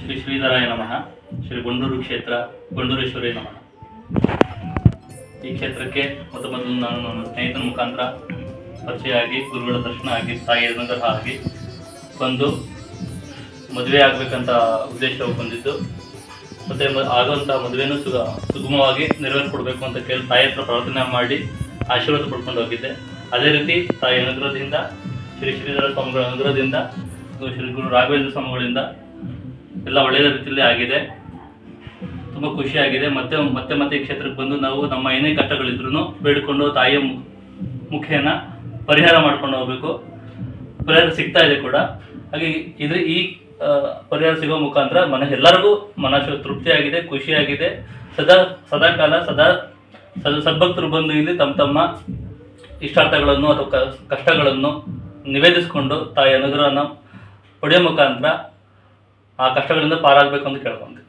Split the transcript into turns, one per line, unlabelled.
ಶ್ರೀ ಶ್ರೀಧರಾಯ ನಮಃ, ಶ್ರೀ ಗುಂಡೂರು ಕ್ಷೇತ್ರ, ಗುಂಡೂರೇಶ್ವರಿ ನಮಃ. ಈ ಕ್ಷೇತ್ರಕ್ಕೆ ಮೊತ್ತ ಮೊದಲು ನಾನು ನನ್ನ ಸ್ನೇಹಿತನ ಮುಖಾಂತರ ಪರಿಚಯ ಆಗಿ ಗುರುಗಳ ದರ್ಶನ ಆಗಿ ತಾಯಿ ಅನುಗ್ರಹ ಆಗಿ ಬಂದು ಮದುವೆ ಆಗಬೇಕಂತ ಉದ್ದೇಶ ಬಂದಿದ್ದು, ಮತ್ತು ಆಗುವಂಥ ಮದುವೆನೂ ಸುಗ ಸುಗಮವಾಗಿ ನೆರವೇರಿಕೊಡ್ಬೇಕು ಅಂತ ಕೇಳಿ ತಾಯಿ ಹತ್ರ ಪ್ರಾರ್ಥನೆ ಮಾಡಿ ಆಶೀರ್ವಾದ ಪಡ್ಕೊಂಡು ಹೋಗಿದ್ದೆ. ಅದೇ ರೀತಿ ತಾಯಿ ಅನುಗ್ರಹದಿಂದ, ಶ್ರೀ ಶ್ರೀಧರ ಸ್ವಾಮಿಗಳ ಅನುಗ್ರಹದಿಂದ, ಶ್ರೀ ಗುರು ರಾಘವೇಂದ್ರ ಸ್ವಾಮಿಗಳಿಂದ ಎಲ್ಲ ಒಳ್ಳೆಯ ರೀತಿಯಲ್ಲಿ ಆಗಿದೆ. ತುಂಬ ಖುಷಿಯಾಗಿದೆ. ಮತ್ತೆ ಮತ್ತೆ ಮತ್ತೆ ಈ ಕ್ಷೇತ್ರಕ್ಕೆ ಬಂದು ನಾವು ನಮ್ಮ ಏನೇ ಕಷ್ಟಗಳಿದ್ರು ಬೇಡಿಕೊಂಡು ತಾಯಿಯ ಮುಖೇನ ಪರಿಹಾರ ಮಾಡ್ಕೊಂಡು ಹೋಗ್ಬೇಕು. ಪರಿಹಾರ ಸಿಗ್ತಾ ಇದೆ ಕೂಡ. ಹಾಗೆ ಇದ್ರೆ ಈ ಪರಿಹಾರ ಸಿಗೋ ಮುಖಾಂತರ ಮನ, ಎಲ್ಲರಿಗೂ ಮನಸ್ಸು ತೃಪ್ತಿಯಾಗಿದೆ, ಖುಷಿಯಾಗಿದೆ. ಸದಾ ಸದಾ ಕಾಲ ಸದ ಸದ್ಭಕ್ತರು ಬಂದು ಇಲ್ಲಿ ತಮ್ಮ ತಮ್ಮ ಇಷ್ಟಾರ್ಥಗಳನ್ನು ಅಥವಾ ಕಷ್ಟಗಳನ್ನು ನಿವೇದಿಸಿಕೊಂಡು ತಾಯಿ ಅನುಗ್ರಹನ ಪಡೆಯೋ ಮುಖಾಂತರ ಆ ಕಷ್ಟಗಳಿಂದ ಪಾರಾಗಬೇಕು ಅಂತ ಕೇಳ್ಕೊಂತೀವಿ